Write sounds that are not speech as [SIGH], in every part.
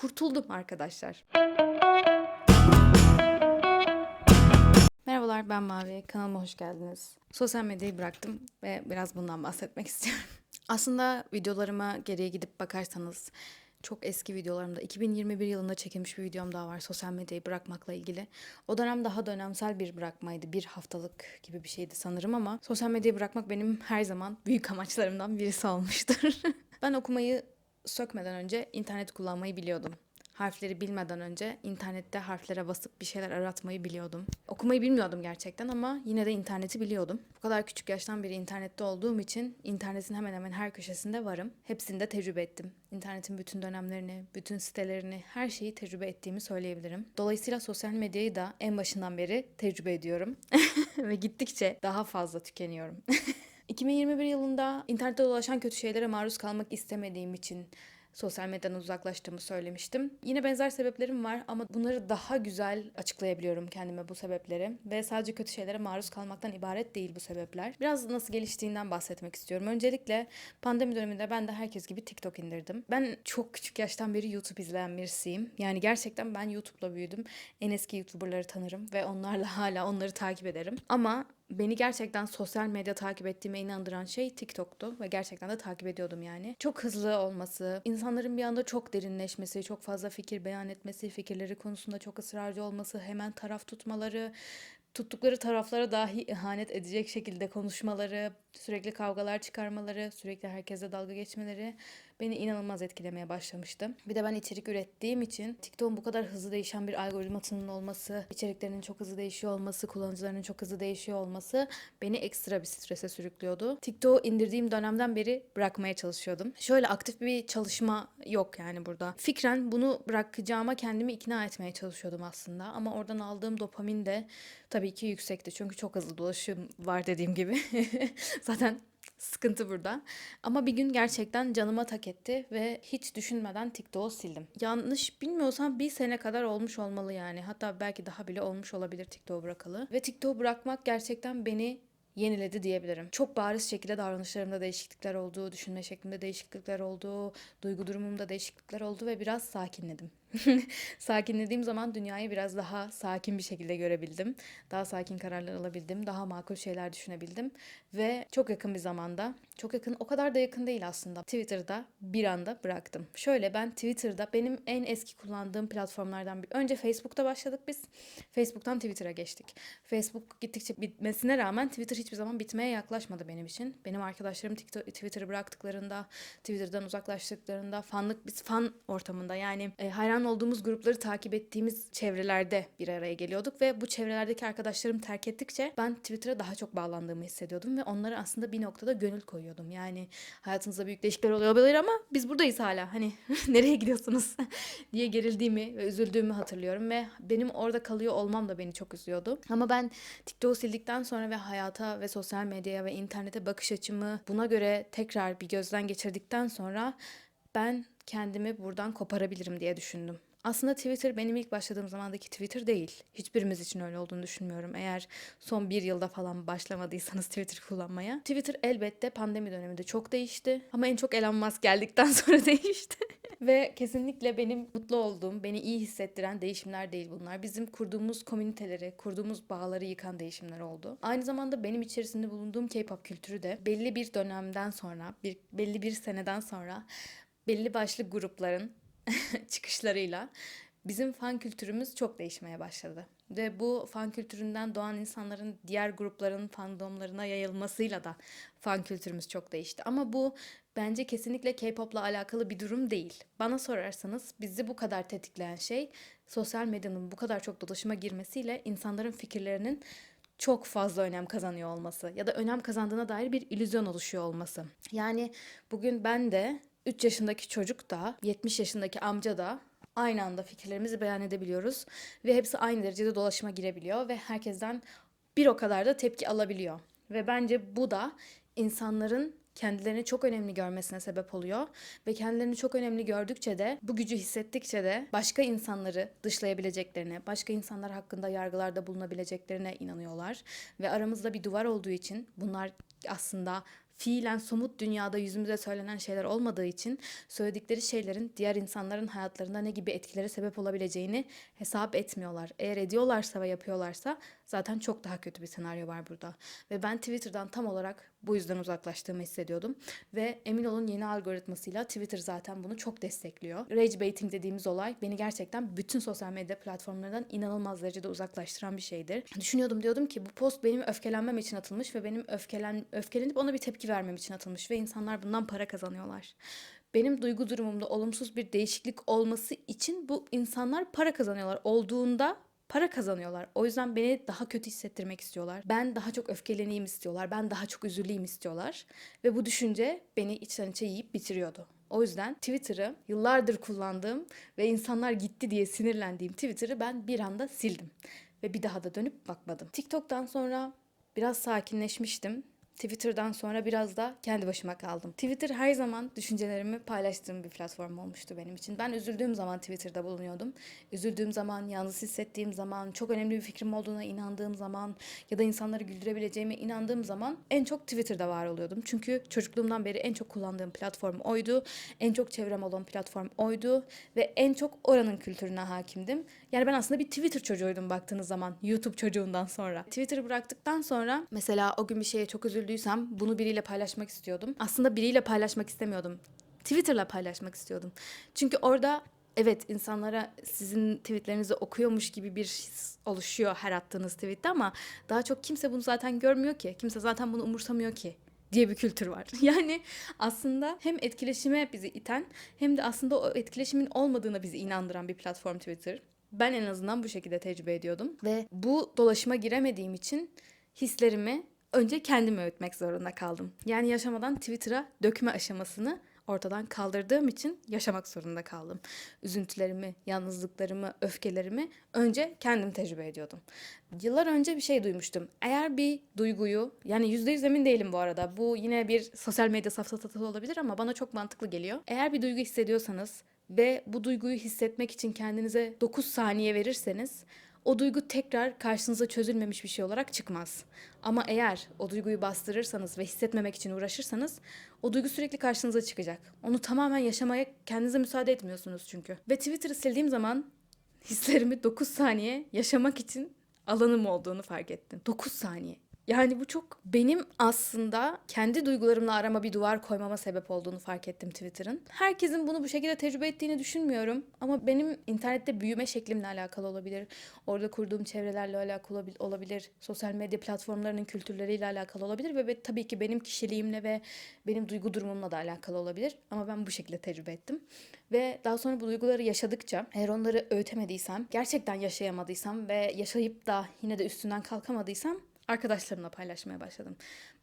kurtuldum arkadaşlar. Merhabalar ben Mavi. Kanalıma hoş geldiniz. Sosyal medyayı bıraktım ve biraz bundan bahsetmek [LAUGHS] istiyorum. Aslında videolarıma geriye gidip bakarsanız çok eski videolarımda 2021 yılında çekilmiş bir videom daha var sosyal medyayı bırakmakla ilgili. O dönem daha dönemsel bir bırakmaydı. Bir haftalık gibi bir şeydi sanırım ama sosyal medyayı bırakmak benim her zaman büyük [LAUGHS] amaçlarımdan birisi olmuştur. [LAUGHS] ben okumayı sökmeden önce internet kullanmayı biliyordum. Harfleri bilmeden önce internette harflere basıp bir şeyler aratmayı biliyordum. Okumayı bilmiyordum gerçekten ama yine de interneti biliyordum. Bu kadar küçük yaştan beri internette olduğum için internetin hemen hemen her köşesinde varım. Hepsini de tecrübe ettim. İnternetin bütün dönemlerini, bütün sitelerini, her şeyi tecrübe ettiğimi söyleyebilirim. Dolayısıyla sosyal medyayı da en başından beri tecrübe ediyorum. [LAUGHS] Ve gittikçe daha fazla tükeniyorum. [LAUGHS] 2021 yılında internette dolaşan kötü şeylere maruz kalmak istemediğim için sosyal medyadan uzaklaştığımı söylemiştim. Yine benzer sebeplerim var ama bunları daha güzel açıklayabiliyorum kendime bu sebepleri. Ve sadece kötü şeylere maruz kalmaktan ibaret değil bu sebepler. Biraz nasıl geliştiğinden bahsetmek istiyorum. Öncelikle pandemi döneminde ben de herkes gibi TikTok indirdim. Ben çok küçük yaştan beri YouTube izleyen birisiyim. Yani gerçekten ben YouTube'la büyüdüm. En eski YouTuber'ları tanırım ve onlarla hala onları takip ederim. Ama beni gerçekten sosyal medya takip ettiğime inandıran şey TikTok'tu ve gerçekten de takip ediyordum yani. Çok hızlı olması, insanların bir anda çok derinleşmesi, çok fazla fikir beyan etmesi, fikirleri konusunda çok ısrarcı olması, hemen taraf tutmaları, tuttukları taraflara dahi ihanet edecek şekilde konuşmaları, sürekli kavgalar çıkarmaları, sürekli herkese dalga geçmeleri beni inanılmaz etkilemeye başlamıştı. Bir de ben içerik ürettiğim için TikTok'un bu kadar hızlı değişen bir algoritmasının olması, içeriklerinin çok hızlı değişiyor olması, kullanıcılarının çok hızlı değişiyor olması beni ekstra bir strese sürüklüyordu. TikTok'u indirdiğim dönemden beri bırakmaya çalışıyordum. Şöyle aktif bir çalışma yok yani burada. Fikren bunu bırakacağıma kendimi ikna etmeye çalışıyordum aslında ama oradan aldığım dopamin de tabii ki yüksekti. Çünkü çok hızlı dolaşım var dediğim gibi. [LAUGHS] Zaten Sıkıntı burada. Ama bir gün gerçekten canıma tak etti ve hiç düşünmeden TikTok'u sildim. Yanlış bilmiyorsam bir sene kadar olmuş olmalı yani. Hatta belki daha bile olmuş olabilir TikTok'u bırakalı. Ve TikTok'u bırakmak gerçekten beni yeniledi diyebilirim. Çok bariz şekilde davranışlarımda değişiklikler oldu, düşünme şeklimde değişiklikler oldu, duygu durumumda değişiklikler oldu ve biraz sakinledim. [LAUGHS] Sakinlediğim zaman dünyayı biraz daha sakin bir şekilde görebildim. Daha sakin kararlar alabildim. Daha makul şeyler düşünebildim. Ve çok yakın bir zamanda, çok yakın, o kadar da yakın değil aslında. Twitter'da bir anda bıraktım. Şöyle ben Twitter'da benim en eski kullandığım platformlardan bir. Önce Facebook'ta başladık biz. Facebook'tan Twitter'a geçtik. Facebook gittikçe bitmesine rağmen Twitter hiçbir zaman bitmeye yaklaşmadı benim için. Benim arkadaşlarım Twitter'ı bıraktıklarında, Twitter'dan uzaklaştıklarında, fanlık, biz fan ortamında yani e, hayran olduğumuz grupları takip ettiğimiz çevrelerde bir araya geliyorduk ve bu çevrelerdeki arkadaşlarım terk ettikçe ben Twitter'a daha çok bağlandığımı hissediyordum ve onlara aslında bir noktada gönül koyuyordum. Yani hayatınızda büyük değişiklikler oluyor olabilir ama biz buradayız hala. Hani [LAUGHS] nereye gidiyorsunuz [LAUGHS] diye gerildiğimi ve üzüldüğümü hatırlıyorum ve benim orada kalıyor olmam da beni çok üzüyordu. Ama ben TikTok'u sildikten sonra ve hayata ve sosyal medyaya ve internete bakış açımı buna göre tekrar bir gözden geçirdikten sonra ben kendimi buradan koparabilirim diye düşündüm. Aslında Twitter benim ilk başladığım zamandaki Twitter değil. Hiçbirimiz için öyle olduğunu düşünmüyorum. Eğer son bir yılda falan başlamadıysanız Twitter kullanmaya. Twitter elbette pandemi döneminde çok değişti. Ama en çok Elon Musk geldikten [LAUGHS] sonra değişti. Ve kesinlikle benim mutlu olduğum, beni iyi hissettiren değişimler değil bunlar. Bizim kurduğumuz komüniteleri, kurduğumuz bağları yıkan değişimler oldu. Aynı zamanda benim içerisinde bulunduğum K-pop kültürü de belli bir dönemden sonra, bir belli bir seneden sonra belli başlı grupların [LAUGHS] çıkışlarıyla bizim fan kültürümüz çok değişmeye başladı. Ve bu fan kültüründen doğan insanların diğer grupların fandomlarına yayılmasıyla da fan kültürümüz çok değişti. Ama bu bence kesinlikle K-pop'la alakalı bir durum değil. Bana sorarsanız bizi bu kadar tetikleyen şey sosyal medyanın bu kadar çok dolaşıma girmesiyle insanların fikirlerinin çok fazla önem kazanıyor olması ya da önem kazandığına dair bir illüzyon oluşuyor olması. Yani bugün ben de 3 yaşındaki çocuk da 70 yaşındaki amca da aynı anda fikirlerimizi beyan edebiliyoruz. Ve hepsi aynı derecede dolaşıma girebiliyor ve herkesten bir o kadar da tepki alabiliyor. Ve bence bu da insanların kendilerini çok önemli görmesine sebep oluyor. Ve kendilerini çok önemli gördükçe de bu gücü hissettikçe de başka insanları dışlayabileceklerine, başka insanlar hakkında yargılarda bulunabileceklerine inanıyorlar. Ve aramızda bir duvar olduğu için bunlar aslında fiilen somut dünyada yüzümüze söylenen şeyler olmadığı için söyledikleri şeylerin diğer insanların hayatlarında ne gibi etkilere sebep olabileceğini hesap etmiyorlar. Eğer ediyorlarsa ve yapıyorlarsa zaten çok daha kötü bir senaryo var burada. Ve ben Twitter'dan tam olarak bu yüzden uzaklaştığımı hissediyordum. Ve emin olun yeni algoritmasıyla Twitter zaten bunu çok destekliyor. Rage baiting dediğimiz olay beni gerçekten bütün sosyal medya platformlarından inanılmaz derecede uzaklaştıran bir şeydir. Düşünüyordum diyordum ki bu post benim öfkelenmem için atılmış ve benim öfkelen öfkelenip ona bir tepki vermem için atılmış ve insanlar bundan para kazanıyorlar. Benim duygu durumumda olumsuz bir değişiklik olması için bu insanlar para kazanıyorlar. Olduğunda para kazanıyorlar. O yüzden beni daha kötü hissettirmek istiyorlar. Ben daha çok öfkeleneyim istiyorlar. Ben daha çok üzüleyim istiyorlar. Ve bu düşünce beni içten içe yiyip bitiriyordu. O yüzden Twitter'ı yıllardır kullandığım ve insanlar gitti diye sinirlendiğim Twitter'ı ben bir anda sildim. Ve bir daha da dönüp bakmadım. TikTok'tan sonra biraz sakinleşmiştim. Twitter'dan sonra biraz da kendi başıma kaldım. Twitter her zaman düşüncelerimi paylaştığım bir platform olmuştu benim için. Ben üzüldüğüm zaman Twitter'da bulunuyordum. Üzüldüğüm zaman, yalnız hissettiğim zaman, çok önemli bir fikrim olduğuna inandığım zaman ya da insanları güldürebileceğime inandığım zaman en çok Twitter'da var oluyordum. Çünkü çocukluğumdan beri en çok kullandığım platform oydu. En çok çevrem olan platform oydu ve en çok oranın kültürüne hakimdim. Yani ben aslında bir Twitter çocuğuydum baktığınız zaman YouTube çocuğundan sonra. Twitter'ı bıraktıktan sonra mesela o gün bir şeye çok üzüldüysem bunu biriyle paylaşmak istiyordum. Aslında biriyle paylaşmak istemiyordum. Twitter'la paylaşmak istiyordum. Çünkü orada evet insanlara sizin tweetlerinizi okuyormuş gibi bir his oluşuyor her attığınız tweette ama daha çok kimse bunu zaten görmüyor ki. Kimse zaten bunu umursamıyor ki diye bir kültür var. [LAUGHS] Yani aslında hem etkileşime bizi iten hem de aslında o etkileşimin olmadığına bizi inandıran bir platform Twitter. Ben en azından bu şekilde tecrübe ediyordum ve bu dolaşıma giremediğim için hislerimi önce kendim öğütmek zorunda kaldım. Yani yaşamadan Twitter'a dökme aşamasını ortadan kaldırdığım için yaşamak zorunda kaldım. Üzüntülerimi, yalnızlıklarımı, öfkelerimi önce kendim tecrübe ediyordum. Yıllar önce bir şey duymuştum. Eğer bir duyguyu, yani yüzde yüz emin değilim bu arada. Bu yine bir sosyal medya safsatası olabilir ama bana çok mantıklı geliyor. Eğer bir duygu hissediyorsanız ve bu duyguyu hissetmek için kendinize 9 saniye verirseniz o duygu tekrar karşınıza çözülmemiş bir şey olarak çıkmaz. Ama eğer o duyguyu bastırırsanız ve hissetmemek için uğraşırsanız o duygu sürekli karşınıza çıkacak. Onu tamamen yaşamaya kendinize müsaade etmiyorsunuz çünkü. Ve Twitter'ı sildiğim zaman hislerimi 9 saniye yaşamak için alanım olduğunu fark ettim. 9 saniye. Yani bu çok benim aslında kendi duygularımla arama bir duvar koymama sebep olduğunu fark ettim Twitter'ın. Herkesin bunu bu şekilde tecrübe ettiğini düşünmüyorum ama benim internette büyüme şeklimle alakalı olabilir. Orada kurduğum çevrelerle alakalı olabilir. Sosyal medya platformlarının kültürleriyle alakalı olabilir ve, tabii ki benim kişiliğimle ve benim duygu durumumla da alakalı olabilir. Ama ben bu şekilde tecrübe ettim. Ve daha sonra bu duyguları yaşadıkça eğer onları öğütemediysem, gerçekten yaşayamadıysam ve yaşayıp da yine de üstünden kalkamadıysam arkadaşlarımla paylaşmaya başladım.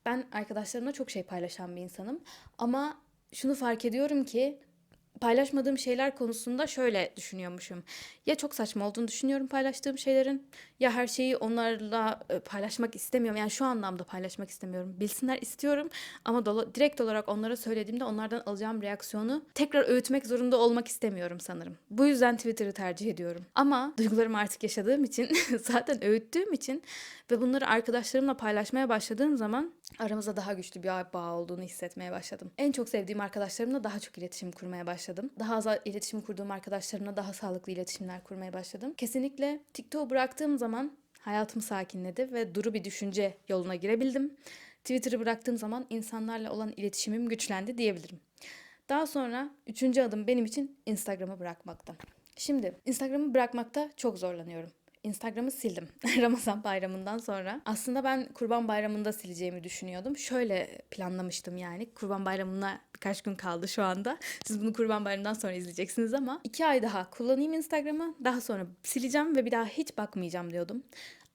Ben arkadaşlarımla çok şey paylaşan bir insanım ama şunu fark ediyorum ki paylaşmadığım şeyler konusunda şöyle düşünüyormuşum. Ya çok saçma olduğunu düşünüyorum paylaştığım şeylerin ya her şeyi onlarla e, paylaşmak istemiyorum. Yani şu anlamda paylaşmak istemiyorum. Bilsinler istiyorum ama dola- direkt olarak onlara söylediğimde onlardan alacağım reaksiyonu tekrar öğütmek zorunda olmak istemiyorum sanırım. Bu yüzden Twitter'ı tercih ediyorum. Ama duygularımı artık yaşadığım için [LAUGHS] zaten öğüttüğüm için ve bunları arkadaşlarımla paylaşmaya başladığım zaman aramızda daha güçlü bir bağ olduğunu hissetmeye başladım. En çok sevdiğim arkadaşlarımla daha çok iletişim kurmaya başladım. Daha az iletişim kurduğum arkadaşlarımla daha sağlıklı iletişimler kurmaya başladım. Kesinlikle TikTok'u bıraktığım zaman hayatım sakinledi ve duru bir düşünce yoluna girebildim. Twitter'ı bıraktığım zaman insanlarla olan iletişimim güçlendi diyebilirim. Daha sonra üçüncü adım benim için Instagram'ı bırakmakta. Şimdi Instagram'ı bırakmakta çok zorlanıyorum. Instagram'ı sildim [LAUGHS] Ramazan bayramından sonra. Aslında ben Kurban Bayramı'nda sileceğimi düşünüyordum. Şöyle planlamıştım yani. Kurban Bayramı'na birkaç gün kaldı şu anda. [LAUGHS] Siz bunu Kurban Bayramı'ndan sonra izleyeceksiniz ama iki ay daha kullanayım Instagram'ı. Daha sonra sileceğim ve bir daha hiç bakmayacağım diyordum.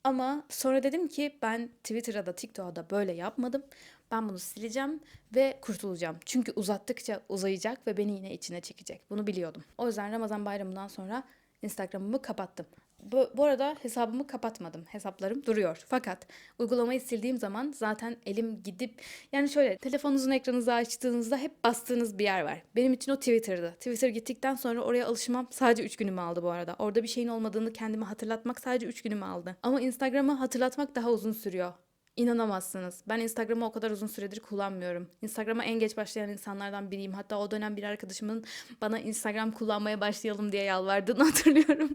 Ama sonra dedim ki ben Twitter'da da TikTok'ta da böyle yapmadım. Ben bunu sileceğim ve kurtulacağım. Çünkü uzattıkça uzayacak ve beni yine içine çekecek. Bunu biliyordum. O yüzden Ramazan bayramından sonra Instagram'ımı kapattım. Bu, bu arada hesabımı kapatmadım. Hesaplarım duruyor. Fakat uygulamayı sildiğim zaman zaten elim gidip yani şöyle telefonunuzun ekranınızı açtığınızda hep bastığınız bir yer var. Benim için o Twitter'dı. Twitter gittikten sonra oraya alışmam sadece 3 günümü aldı bu arada. Orada bir şeyin olmadığını kendime hatırlatmak sadece 3 günümü aldı. Ama Instagram'ı hatırlatmak daha uzun sürüyor. İnanamazsınız. Ben Instagram'ı o kadar uzun süredir kullanmıyorum. Instagram'a en geç başlayan insanlardan biriyim. Hatta o dönem bir arkadaşımın bana Instagram kullanmaya başlayalım diye yalvardığını [LAUGHS] hatırlıyorum.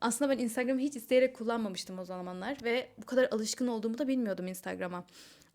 Aslında ben Instagram'ı hiç isteyerek kullanmamıştım o zamanlar ve bu kadar alışkın olduğumu da bilmiyordum Instagram'a.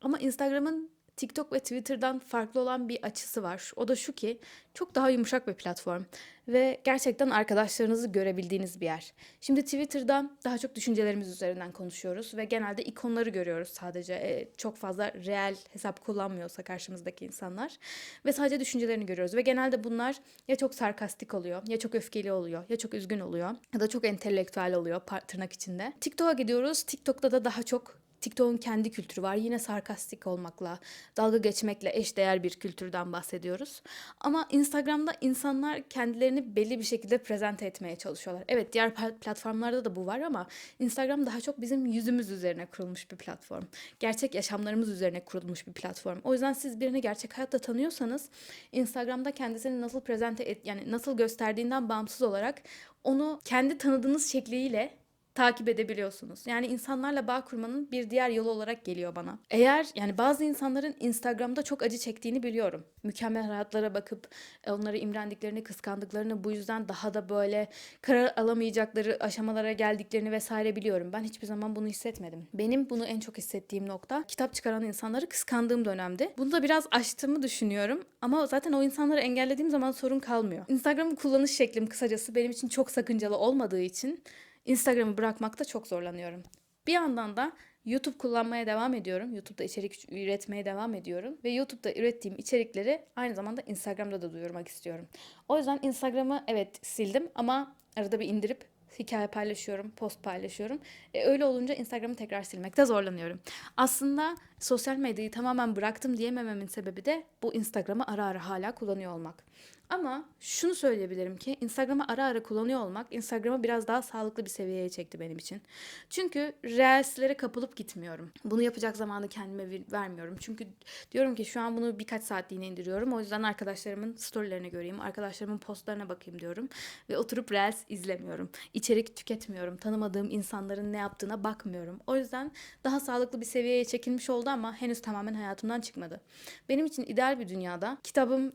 Ama Instagram'ın TikTok ve Twitter'dan farklı olan bir açısı var. O da şu ki çok daha yumuşak bir platform ve gerçekten arkadaşlarınızı görebildiğiniz bir yer. Şimdi Twitter'da daha çok düşüncelerimiz üzerinden konuşuyoruz ve genelde ikonları görüyoruz sadece. E, çok fazla reel hesap kullanmıyorsa karşımızdaki insanlar ve sadece düşüncelerini görüyoruz ve genelde bunlar ya çok sarkastik oluyor, ya çok öfkeli oluyor, ya çok üzgün oluyor ya da çok entelektüel oluyor tırnak içinde. TikTok'a gidiyoruz. TikTok'ta da daha çok TikTok'un kendi kültürü var. Yine sarkastik olmakla, dalga geçmekle eşdeğer bir kültürden bahsediyoruz. Ama Instagram'da insanlar kendilerini belli bir şekilde prezente etmeye çalışıyorlar. Evet diğer platformlarda da bu var ama Instagram daha çok bizim yüzümüz üzerine kurulmuş bir platform. Gerçek yaşamlarımız üzerine kurulmuş bir platform. O yüzden siz birini gerçek hayatta tanıyorsanız Instagram'da kendisini nasıl prezente et yani nasıl gösterdiğinden bağımsız olarak onu kendi tanıdığınız şekliyle takip edebiliyorsunuz. Yani insanlarla bağ kurmanın bir diğer yolu olarak geliyor bana. Eğer yani bazı insanların Instagram'da çok acı çektiğini biliyorum. Mükemmel hayatlara bakıp e, onları imrendiklerini, kıskandıklarını, bu yüzden daha da böyle karar alamayacakları aşamalara geldiklerini vesaire biliyorum. Ben hiçbir zaman bunu hissetmedim. Benim bunu en çok hissettiğim nokta kitap çıkaran insanları kıskandığım dönemde. Bunu da biraz aştığımı düşünüyorum ama zaten o insanları engellediğim zaman sorun kalmıyor. Instagram'ı kullanış şeklim kısacası benim için çok sakıncalı olmadığı için Instagram'ı bırakmakta çok zorlanıyorum. Bir yandan da YouTube kullanmaya devam ediyorum. YouTube'da içerik üretmeye devam ediyorum. Ve YouTube'da ürettiğim içerikleri aynı zamanda Instagram'da da duyurmak istiyorum. O yüzden Instagram'ı evet sildim ama arada bir indirip hikaye paylaşıyorum, post paylaşıyorum. E, öyle olunca Instagram'ı tekrar silmekte zorlanıyorum. Aslında sosyal medyayı tamamen bıraktım diyemememin sebebi de bu Instagram'ı ara ara hala kullanıyor olmak. Ama şunu söyleyebilirim ki Instagram'ı ara ara kullanıyor olmak Instagram'ı biraz daha sağlıklı bir seviyeye çekti benim için. Çünkü Reels'lere kapılıp gitmiyorum. Bunu yapacak zamanı kendime vermiyorum. Çünkü diyorum ki şu an bunu birkaç saatliğine indiriyorum. O yüzden arkadaşlarımın storylerine göreyim, arkadaşlarımın postlarına bakayım diyorum. Ve oturup Reels izlemiyorum. İçerik tüketmiyorum. Tanımadığım insanların ne yaptığına bakmıyorum. O yüzden daha sağlıklı bir seviyeye çekilmiş oldu ama henüz tamamen hayatımdan çıkmadı. Benim için ideal bir dünyada kitabım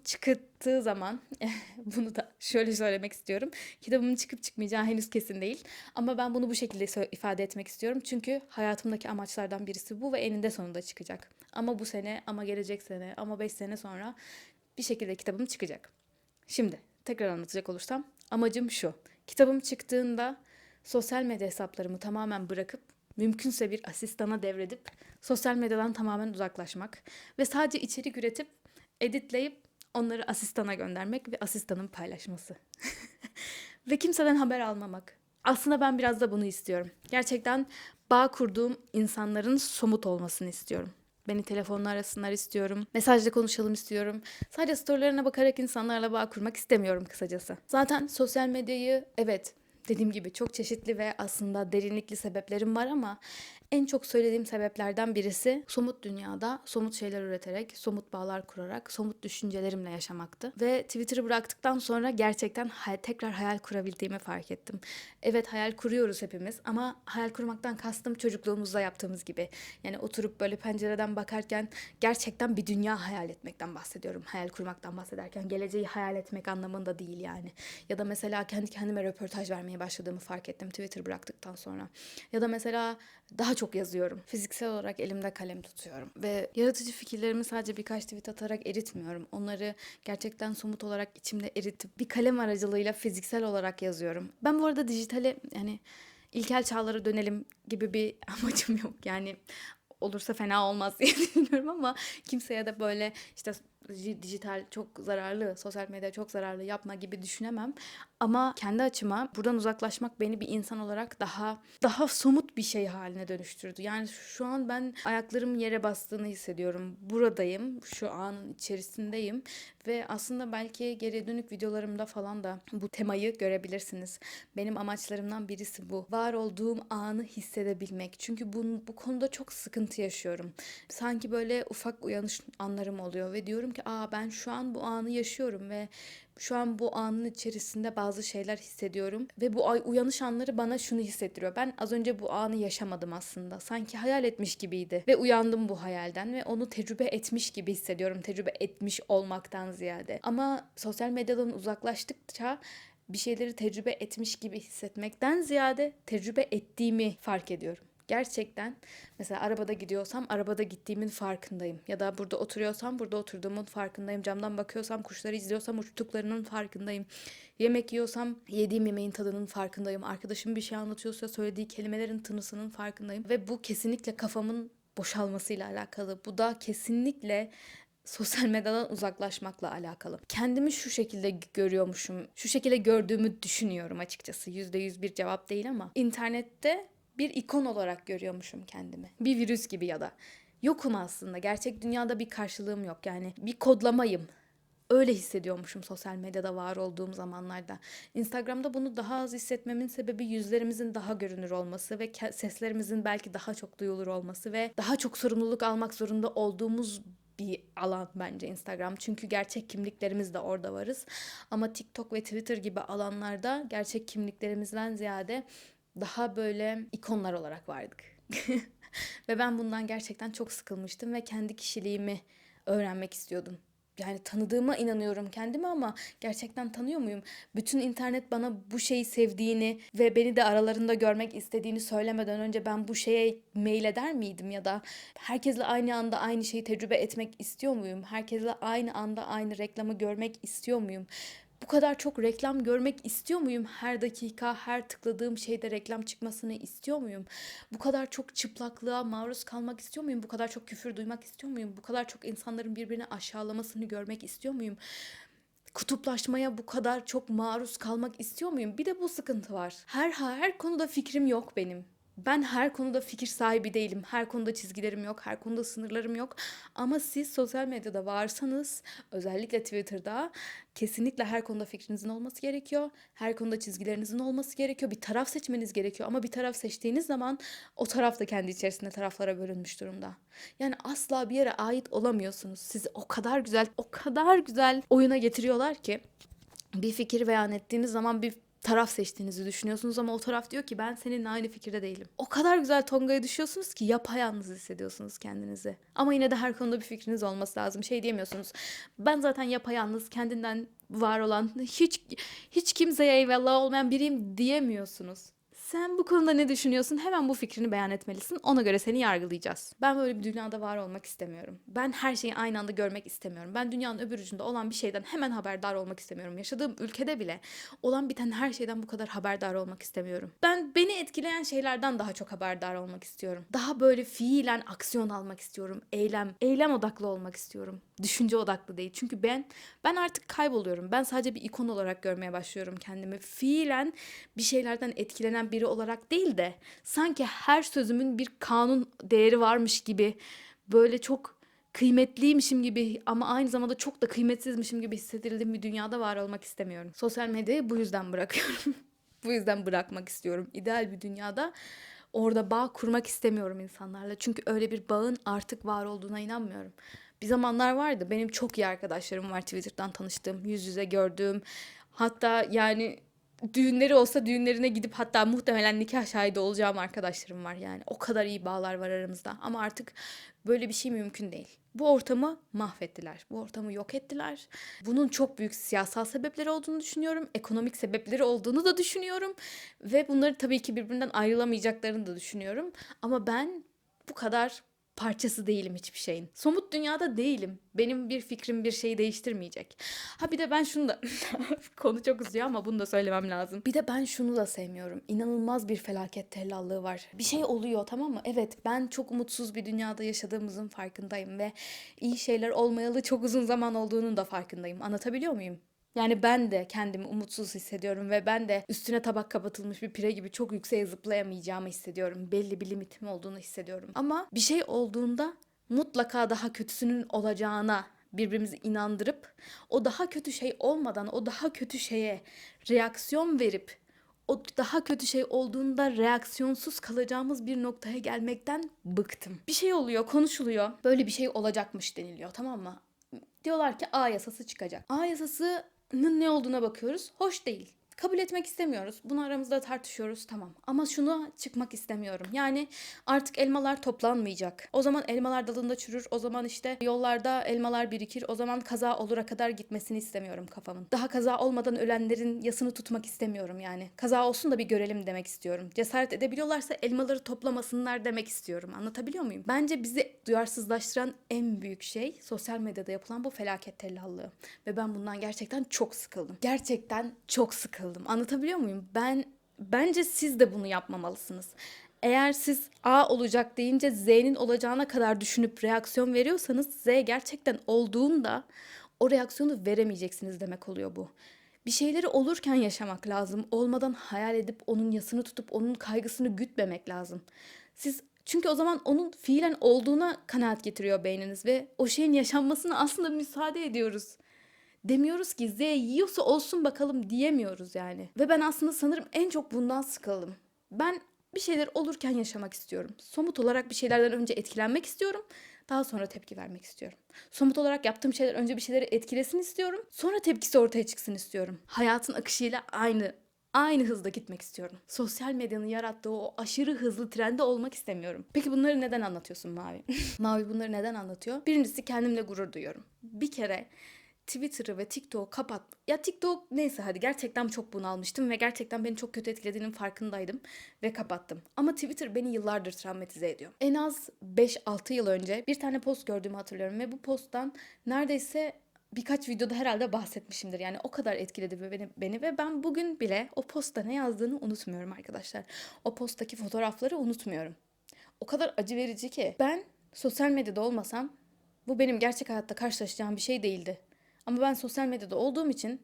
çıktığı zaman [LAUGHS] bunu da şöyle söylemek istiyorum. Kitabımın çıkıp çıkmayacağı henüz kesin değil. Ama ben bunu bu şekilde ifade etmek istiyorum. Çünkü hayatımdaki amaçlardan birisi bu ve eninde sonunda çıkacak. Ama bu sene, ama gelecek sene, ama 5 sene sonra bir şekilde kitabım çıkacak. Şimdi tekrar anlatacak olursam amacım şu. Kitabım çıktığında sosyal medya hesaplarımı tamamen bırakıp mümkünse bir asistana devredip sosyal medyadan tamamen uzaklaşmak ve sadece içerik üretip editleyip onları asistana göndermek ve asistanın paylaşması. [LAUGHS] ve kimseden haber almamak. Aslında ben biraz da bunu istiyorum. Gerçekten bağ kurduğum insanların somut olmasını istiyorum. Beni telefonla arasınlar istiyorum. Mesajla konuşalım istiyorum. Sadece storylerine bakarak insanlarla bağ kurmak istemiyorum kısacası. Zaten sosyal medyayı evet dediğim gibi çok çeşitli ve aslında derinlikli sebeplerim var ama en çok söylediğim sebeplerden birisi somut dünyada somut şeyler üreterek, somut bağlar kurarak, somut düşüncelerimle yaşamaktı. Ve Twitter'ı bıraktıktan sonra gerçekten hay- tekrar hayal kurabildiğimi fark ettim. Evet hayal kuruyoruz hepimiz ama hayal kurmaktan kastım çocukluğumuzda yaptığımız gibi. Yani oturup böyle pencereden bakarken gerçekten bir dünya hayal etmekten bahsediyorum. Hayal kurmaktan bahsederken geleceği hayal etmek anlamında değil yani. Ya da mesela kendi kendime röportaj vermeye başladığımı fark ettim Twitter bıraktıktan sonra. Ya da mesela daha çok yazıyorum. Fiziksel olarak elimde kalem tutuyorum. Ve yaratıcı fikirlerimi sadece birkaç tweet atarak eritmiyorum. Onları gerçekten somut olarak içimde eritip bir kalem aracılığıyla fiziksel olarak yazıyorum. Ben bu arada dijitale yani ilkel çağlara dönelim gibi bir [LAUGHS] amacım yok. Yani olursa fena olmaz diye [LAUGHS] düşünüyorum ama kimseye de böyle işte dijital çok zararlı, sosyal medya çok zararlı yapma gibi düşünemem. Ama kendi açıma buradan uzaklaşmak beni bir insan olarak daha daha somut bir şey haline dönüştürdü. Yani şu an ben ayaklarım yere bastığını hissediyorum. Buradayım, şu anın içerisindeyim ve aslında belki geri dönük videolarımda falan da bu temayı görebilirsiniz. Benim amaçlarımdan birisi bu. Var olduğum anı hissedebilmek. Çünkü bu, bu konuda çok sıkıntı yaşıyorum. Sanki böyle ufak uyanış anlarım oluyor ve diyorum ki aa ben şu an bu anı yaşıyorum ve Şu an bu anın içerisinde bazı şeyler hissediyorum ve bu ay uyanış anları bana şunu hissettiriyor. Ben az önce bu anı yaşamadım aslında. Sanki hayal etmiş gibiydi ve uyandım bu hayalden ve onu tecrübe etmiş gibi hissediyorum. Tecrübe etmiş olmaktan ziyade. Ama sosyal medyadan uzaklaştıkça bir şeyleri tecrübe etmiş gibi hissetmekten ziyade tecrübe ettiğimi fark ediyorum. Gerçekten mesela arabada gidiyorsam arabada gittiğimin farkındayım. Ya da burada oturuyorsam burada oturduğumun farkındayım. Camdan bakıyorsam kuşları izliyorsam uçtuklarının farkındayım. Yemek yiyorsam yediğim yemeğin tadının farkındayım. Arkadaşım bir şey anlatıyorsa söylediği kelimelerin tınısının farkındayım. Ve bu kesinlikle kafamın boşalmasıyla alakalı. Bu da kesinlikle sosyal medyadan uzaklaşmakla alakalı. Kendimi şu şekilde görüyormuşum. Şu şekilde gördüğümü düşünüyorum açıkçası. Yüzde yüz bir cevap değil ama. internette bir ikon olarak görüyormuşum kendimi. Bir virüs gibi ya da. Yokum aslında. Gerçek dünyada bir karşılığım yok. Yani bir kodlamayım. Öyle hissediyormuşum sosyal medyada var olduğum zamanlarda. Instagram'da bunu daha az hissetmemin sebebi yüzlerimizin daha görünür olması ve seslerimizin belki daha çok duyulur olması ve daha çok sorumluluk almak zorunda olduğumuz bir alan bence Instagram. Çünkü gerçek kimliklerimiz de orada varız. Ama TikTok ve Twitter gibi alanlarda gerçek kimliklerimizden ziyade daha böyle ikonlar olarak vardık. [LAUGHS] ve ben bundan gerçekten çok sıkılmıştım ve kendi kişiliğimi öğrenmek istiyordum. Yani tanıdığıma inanıyorum kendimi ama gerçekten tanıyor muyum? Bütün internet bana bu şeyi sevdiğini ve beni de aralarında görmek istediğini söylemeden önce ben bu şeye mail eder miydim ya da herkesle aynı anda aynı şeyi tecrübe etmek istiyor muyum? Herkesle aynı anda aynı reklamı görmek istiyor muyum? Bu kadar çok reklam görmek istiyor muyum? Her dakika, her tıkladığım şeyde reklam çıkmasını istiyor muyum? Bu kadar çok çıplaklığa maruz kalmak istiyor muyum? Bu kadar çok küfür duymak istiyor muyum? Bu kadar çok insanların birbirini aşağılamasını görmek istiyor muyum? Kutuplaşmaya bu kadar çok maruz kalmak istiyor muyum? Bir de bu sıkıntı var. Her her konuda fikrim yok benim. Ben her konuda fikir sahibi değilim. Her konuda çizgilerim yok, her konuda sınırlarım yok. Ama siz sosyal medyada varsanız, özellikle Twitter'da kesinlikle her konuda fikrinizin olması gerekiyor. Her konuda çizgilerinizin olması gerekiyor. Bir taraf seçmeniz gerekiyor. Ama bir taraf seçtiğiniz zaman o taraf da kendi içerisinde taraflara bölünmüş durumda. Yani asla bir yere ait olamıyorsunuz. Sizi o kadar güzel, o kadar güzel oyuna getiriyorlar ki bir fikir beyan ettiğiniz zaman bir taraf seçtiğinizi düşünüyorsunuz ama o taraf diyor ki ben seninle aynı fikirde değilim. O kadar güzel tongaya düşüyorsunuz ki yapayalnız hissediyorsunuz kendinizi. Ama yine de her konuda bir fikriniz olması lazım. Şey diyemiyorsunuz. Ben zaten yapayalnız kendinden var olan hiç hiç kimseye eyvallah olmayan biriyim diyemiyorsunuz. Sen bu konuda ne düşünüyorsun? Hemen bu fikrini beyan etmelisin. Ona göre seni yargılayacağız. Ben böyle bir dünyada var olmak istemiyorum. Ben her şeyi aynı anda görmek istemiyorum. Ben dünyanın öbür ucunda olan bir şeyden hemen haberdar olmak istemiyorum. Yaşadığım ülkede bile olan biten her şeyden bu kadar haberdar olmak istemiyorum. Ben beni etkileyen şeylerden daha çok haberdar olmak istiyorum. Daha böyle fiilen aksiyon almak istiyorum. Eylem, eylem odaklı olmak istiyorum. Düşünce odaklı değil. Çünkü ben ben artık kayboluyorum. Ben sadece bir ikon olarak görmeye başlıyorum kendimi. Fiilen bir şeylerden etkilenen biri olarak değil de sanki her sözümün bir kanun değeri varmış gibi böyle çok kıymetliymişim gibi ama aynı zamanda çok da kıymetsizmişim gibi hissedildiğim bir dünyada var olmak istemiyorum. Sosyal medyayı bu yüzden bırakıyorum. [LAUGHS] bu yüzden bırakmak istiyorum. İdeal bir dünyada orada bağ kurmak istemiyorum insanlarla. Çünkü öyle bir bağın artık var olduğuna inanmıyorum. Bir zamanlar vardı. Benim çok iyi arkadaşlarım var Twitter'dan tanıştığım, yüz yüze gördüğüm. Hatta yani düğünleri olsa düğünlerine gidip hatta muhtemelen nikah şahidi olacağım arkadaşlarım var yani. O kadar iyi bağlar var aramızda. Ama artık böyle bir şey mümkün değil. Bu ortamı mahvettiler. Bu ortamı yok ettiler. Bunun çok büyük siyasal sebepleri olduğunu düşünüyorum. Ekonomik sebepleri olduğunu da düşünüyorum. Ve bunları tabii ki birbirinden ayrılamayacaklarını da düşünüyorum. Ama ben bu kadar parçası değilim hiçbir şeyin. Somut dünyada değilim. Benim bir fikrim bir şeyi değiştirmeyecek. Ha bir de ben şunu da [LAUGHS] konu çok uzuyor ama bunu da söylemem lazım. Bir de ben şunu da sevmiyorum. İnanılmaz bir felaket tellallığı var. Bir şey oluyor tamam mı? Evet ben çok umutsuz bir dünyada yaşadığımızın farkındayım ve iyi şeyler olmayalı çok uzun zaman olduğunun da farkındayım. Anlatabiliyor muyum? Yani ben de kendimi umutsuz hissediyorum ve ben de üstüne tabak kapatılmış bir pire gibi çok yükseğe zıplayamayacağımı hissediyorum. Belli bir limitim olduğunu hissediyorum. Ama bir şey olduğunda mutlaka daha kötüsünün olacağına birbirimizi inandırıp o daha kötü şey olmadan o daha kötü şeye reaksiyon verip o daha kötü şey olduğunda reaksiyonsuz kalacağımız bir noktaya gelmekten bıktım. Bir şey oluyor, konuşuluyor. Böyle bir şey olacakmış deniliyor tamam mı? Diyorlar ki A yasası çıkacak. A yasası ne olduğuna bakıyoruz. Hoş değil. Kabul etmek istemiyoruz. Bunu aramızda tartışıyoruz tamam. Ama şunu çıkmak istemiyorum. Yani artık elmalar toplanmayacak. O zaman elmalar dalında çürür. O zaman işte yollarda elmalar birikir. O zaman kaza olura kadar gitmesini istemiyorum kafamın. Daha kaza olmadan ölenlerin yasını tutmak istemiyorum yani. Kaza olsun da bir görelim demek istiyorum. Cesaret edebiliyorlarsa elmaları toplamasınlar demek istiyorum. Anlatabiliyor muyum? Bence bizi duyarsızlaştıran en büyük şey sosyal medyada yapılan bu felaket tellallığı. Ve ben bundan gerçekten çok sıkıldım. Gerçekten çok sıkıldım. Anlatabiliyor muyum? Ben bence siz de bunu yapmamalısınız. Eğer siz A olacak deyince Z'nin olacağına kadar düşünüp reaksiyon veriyorsanız Z gerçekten olduğunda o reaksiyonu veremeyeceksiniz demek oluyor bu. Bir şeyleri olurken yaşamak lazım. Olmadan hayal edip onun yasını tutup onun kaygısını gütmemek lazım. Siz çünkü o zaman onun fiilen olduğuna kanaat getiriyor beyniniz ve o şeyin yaşanmasına aslında müsaade ediyoruz. Demiyoruz ki Z yiyorsa olsun bakalım diyemiyoruz yani. Ve ben aslında sanırım en çok bundan sıkıldım. Ben bir şeyler olurken yaşamak istiyorum. Somut olarak bir şeylerden önce etkilenmek istiyorum. Daha sonra tepki vermek istiyorum. Somut olarak yaptığım şeyler önce bir şeyleri etkilesin istiyorum. Sonra tepkisi ortaya çıksın istiyorum. Hayatın akışıyla aynı aynı hızda gitmek istiyorum. Sosyal medyanın yarattığı o aşırı hızlı trende olmak istemiyorum. Peki bunları neden anlatıyorsun Mavi? [LAUGHS] Mavi bunları neden anlatıyor? Birincisi kendimle gurur duyuyorum. Bir kere Twitter'ı ve TikTok'u kapat. Ya TikTok neyse hadi gerçekten çok bunalmıştım ve gerçekten beni çok kötü etkilediğinin farkındaydım ve kapattım. Ama Twitter beni yıllardır travmatize ediyor. En az 5-6 yıl önce bir tane post gördüğümü hatırlıyorum ve bu posttan neredeyse birkaç videoda herhalde bahsetmişimdir. Yani o kadar etkiledi beni, beni ve ben bugün bile o postta ne yazdığını unutmuyorum arkadaşlar. O posttaki fotoğrafları unutmuyorum. O kadar acı verici ki ben sosyal medyada olmasam bu benim gerçek hayatta karşılaşacağım bir şey değildi. Ama ben sosyal medyada olduğum için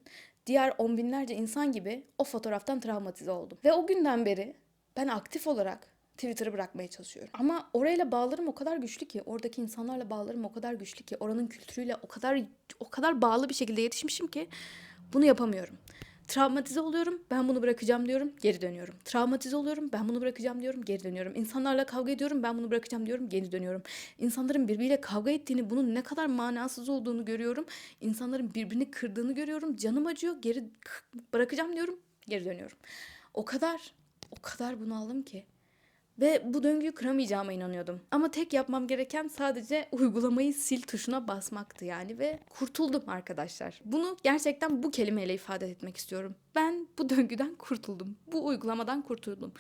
diğer on binlerce insan gibi o fotoğraftan travmatize oldum. Ve o günden beri ben aktif olarak Twitter'ı bırakmaya çalışıyorum. Ama orayla bağlarım o kadar güçlü ki, oradaki insanlarla bağlarım o kadar güçlü ki, oranın kültürüyle o kadar o kadar bağlı bir şekilde yetişmişim ki bunu yapamıyorum. Travmatize oluyorum, ben bunu bırakacağım diyorum, geri dönüyorum. Travmatize oluyorum, ben bunu bırakacağım diyorum, geri dönüyorum. İnsanlarla kavga ediyorum, ben bunu bırakacağım diyorum, geri dönüyorum. İnsanların birbiriyle kavga ettiğini, bunun ne kadar manasız olduğunu görüyorum. İnsanların birbirini kırdığını görüyorum. Canım acıyor, geri bırakacağım diyorum, geri dönüyorum. O kadar, o kadar bunaldım ki. Ve bu döngüyü kıramayacağıma inanıyordum. Ama tek yapmam gereken sadece uygulamayı sil tuşuna basmaktı yani ve kurtuldum arkadaşlar. Bunu gerçekten bu kelimeyle ifade etmek istiyorum. Ben bu döngüden kurtuldum. Bu uygulamadan kurtuldum.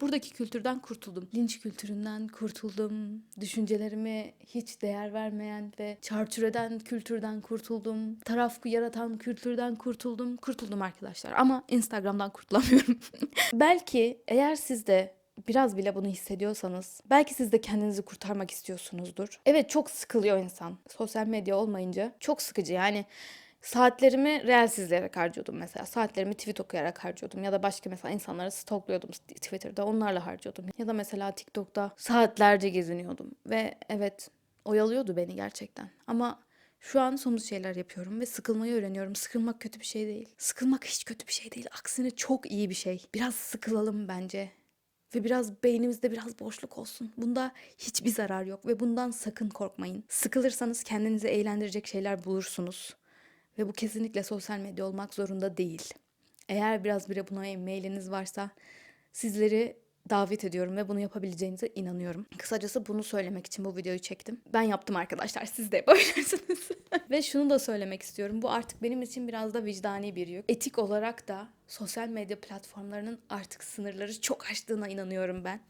Buradaki kültürden kurtuldum. Linç kültüründen kurtuldum. Düşüncelerime hiç değer vermeyen ve çarçur kültürden kurtuldum. Taraf yaratan kültürden kurtuldum. Kurtuldum arkadaşlar ama Instagram'dan kurtulamıyorum. [LAUGHS] Belki eğer siz de biraz bile bunu hissediyorsanız belki siz de kendinizi kurtarmak istiyorsunuzdur. Evet çok sıkılıyor insan. Sosyal medya olmayınca çok sıkıcı. Yani saatlerimi reels harcıyordum mesela. Saatlerimi tweet okuyarak harcıyordum. Ya da başka mesela insanları stalklıyordum Twitter'da. Onlarla harcıyordum. Ya da mesela TikTok'ta saatlerce geziniyordum. Ve evet oyalıyordu beni gerçekten. Ama şu an somut şeyler yapıyorum ve sıkılmayı öğreniyorum. Sıkılmak kötü bir şey değil. Sıkılmak hiç kötü bir şey değil. Aksine çok iyi bir şey. Biraz sıkılalım bence ve biraz beynimizde biraz boşluk olsun. Bunda hiçbir zarar yok ve bundan sakın korkmayın. Sıkılırsanız kendinizi eğlendirecek şeyler bulursunuz. Ve bu kesinlikle sosyal medya olmak zorunda değil. Eğer biraz bile buna mailiniz varsa sizleri davet ediyorum ve bunu yapabileceğinize inanıyorum. Kısacası bunu söylemek için bu videoyu çektim. Ben yaptım arkadaşlar siz de yapabilirsiniz. [LAUGHS] ve şunu da söylemek istiyorum. Bu artık benim için biraz da vicdani bir yük. Etik olarak da sosyal medya platformlarının artık sınırları çok aştığına inanıyorum ben.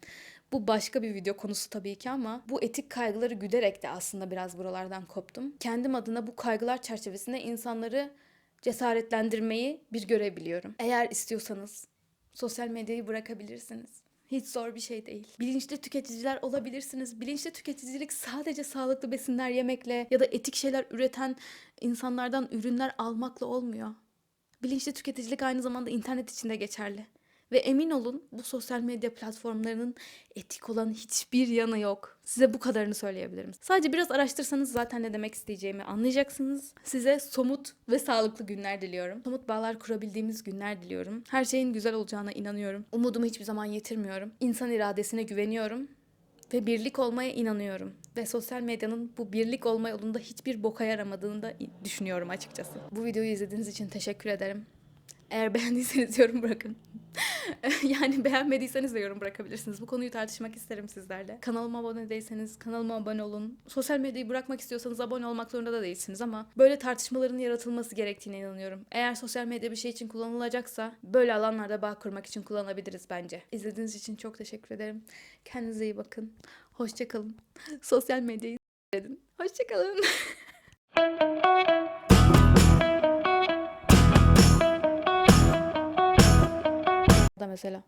Bu başka bir video konusu tabii ki ama bu etik kaygıları güderek de aslında biraz buralardan koptum. Kendim adına bu kaygılar çerçevesinde insanları cesaretlendirmeyi bir görebiliyorum. Eğer istiyorsanız sosyal medyayı bırakabilirsiniz. Hiç zor bir şey değil. Bilinçli tüketiciler olabilirsiniz. Bilinçli tüketicilik sadece sağlıklı besinler yemekle ya da etik şeyler üreten insanlardan ürünler almakla olmuyor. Bilinçli tüketicilik aynı zamanda internet içinde geçerli. Ve emin olun bu sosyal medya platformlarının etik olan hiçbir yanı yok. Size bu kadarını söyleyebilirim. Sadece biraz araştırsanız zaten ne demek isteyeceğimi anlayacaksınız. Size somut ve sağlıklı günler diliyorum. Somut bağlar kurabildiğimiz günler diliyorum. Her şeyin güzel olacağına inanıyorum. Umudumu hiçbir zaman yitirmiyorum. İnsan iradesine güveniyorum Ve birlik olmaya inanıyorum. Ve sosyal medyanın bu birlik olma yolunda hiçbir boka yaramadığını da düşünüyorum açıkçası. Bu videoyu izlediğiniz için teşekkür ederim. Eğer beğendiyseniz [LAUGHS] yorum bırakın. [LAUGHS] yani beğenmediyseniz de yorum bırakabilirsiniz. Bu konuyu tartışmak isterim sizlerle. Kanalıma abone değilseniz kanalıma abone olun. Sosyal medyayı bırakmak istiyorsanız abone olmak zorunda da değilsiniz ama böyle tartışmaların yaratılması gerektiğine inanıyorum. Eğer sosyal medya bir şey için kullanılacaksa böyle alanlarda bağ kurmak için kullanabiliriz bence. İzlediğiniz için çok teşekkür ederim. Kendinize iyi bakın. Hoşçakalın. [LAUGHS] Sosyal medyayı edin. Hoşçakalın. Da mesela.